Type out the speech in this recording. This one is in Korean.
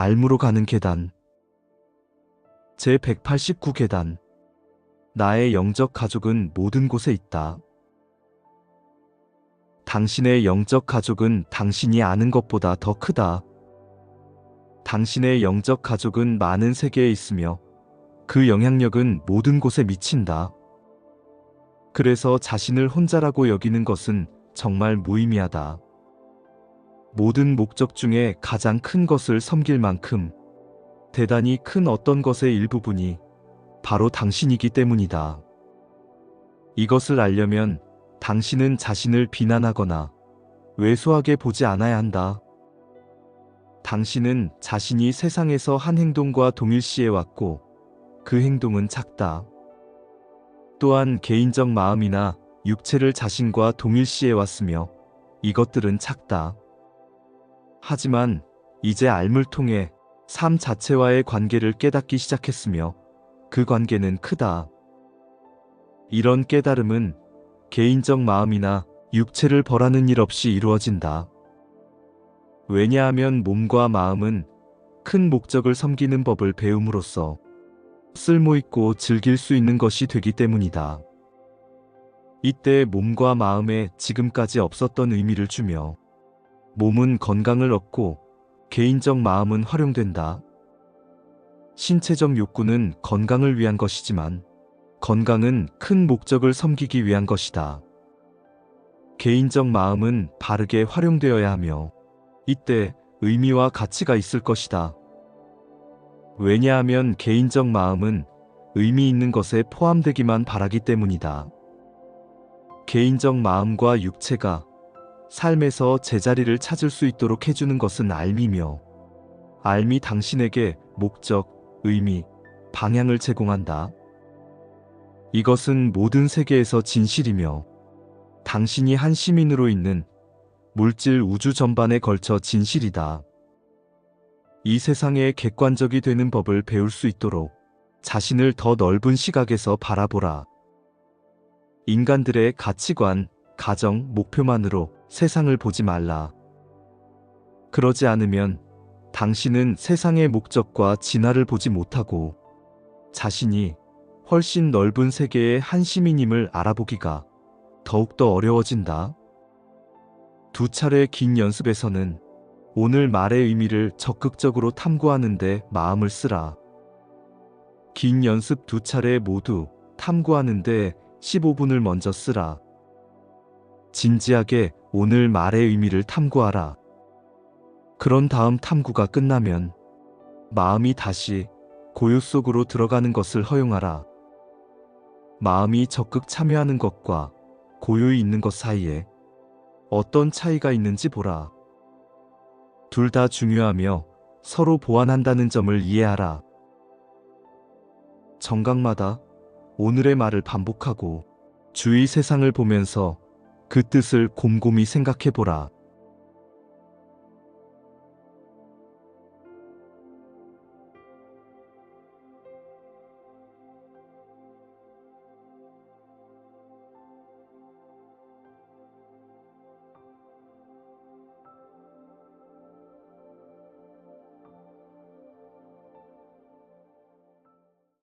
알무로 가는 계단. 제 189계단. 나의 영적 가족은 모든 곳에 있다. 당신의 영적 가족은 당신이 아는 것보다 더 크다. 당신의 영적 가족은 많은 세계에 있으며 그 영향력은 모든 곳에 미친다. 그래서 자신을 혼자라고 여기는 것은 정말 무의미하다. 모든 목적 중에 가장 큰 것을 섬길 만큼 대단히 큰 어떤 것의 일부분이 바로 당신이기 때문이다. 이것을 알려면 당신은 자신을 비난하거나 왜소하게 보지 않아야 한다. 당신은 자신이 세상에서 한 행동과 동일시해 왔고 그 행동은 작다. 또한 개인적 마음이나 육체를 자신과 동일시해 왔으며 이것들은 작다. 하지만 이제 알물 통해 삶 자체와의 관계를 깨닫기 시작했으며 그 관계는 크다. 이런 깨달음은 개인적 마음이나 육체를 벌하는 일 없이 이루어진다. 왜냐하면 몸과 마음은 큰 목적을 섬기는 법을 배움으로써 쓸모있고 즐길 수 있는 것이 되기 때문이다. 이때 몸과 마음에 지금까지 없었던 의미를 주며 몸은 건강을 얻고 개인적 마음은 활용된다. 신체적 욕구는 건강을 위한 것이지만 건강은 큰 목적을 섬기기 위한 것이다. 개인적 마음은 바르게 활용되어야 하며 이때 의미와 가치가 있을 것이다. 왜냐하면 개인적 마음은 의미 있는 것에 포함되기만 바라기 때문이다. 개인적 마음과 육체가 삶에서 제자리를 찾을 수 있도록 해주는 것은 알미며 알미 당신에게 목적, 의미, 방향을 제공한다. 이것은 모든 세계에서 진실이며 당신이 한 시민으로 있는 물질 우주 전반에 걸쳐 진실이다. 이 세상의 객관적이 되는 법을 배울 수 있도록 자신을 더 넓은 시각에서 바라보라. 인간들의 가치관, 가정, 목표만으로 세상을 보지 말라. 그러지 않으면 당신은 세상의 목적과 진화를 보지 못하고 자신이 훨씬 넓은 세계의 한 시민임을 알아보기가 더욱더 어려워진다. 두 차례 긴 연습에서는 오늘 말의 의미를 적극적으로 탐구하는데 마음을 쓰라. 긴 연습 두 차례 모두 탐구하는데 15분을 먼저 쓰라. 진지하게 오늘 말의 의미를 탐구하라. 그런 다음 탐구가 끝나면 마음이 다시 고요 속으로 들어가는 것을 허용하라. 마음이 적극 참여하는 것과 고요히 있는 것 사이에 어떤 차이가 있는지 보라. 둘 다 중요하며 서로 보완한다는 점을 이해하라. 정각마다 오늘의 말을 반복하고 주위 세상을 보면서 그 뜻을 곰곰이 생각해 보라.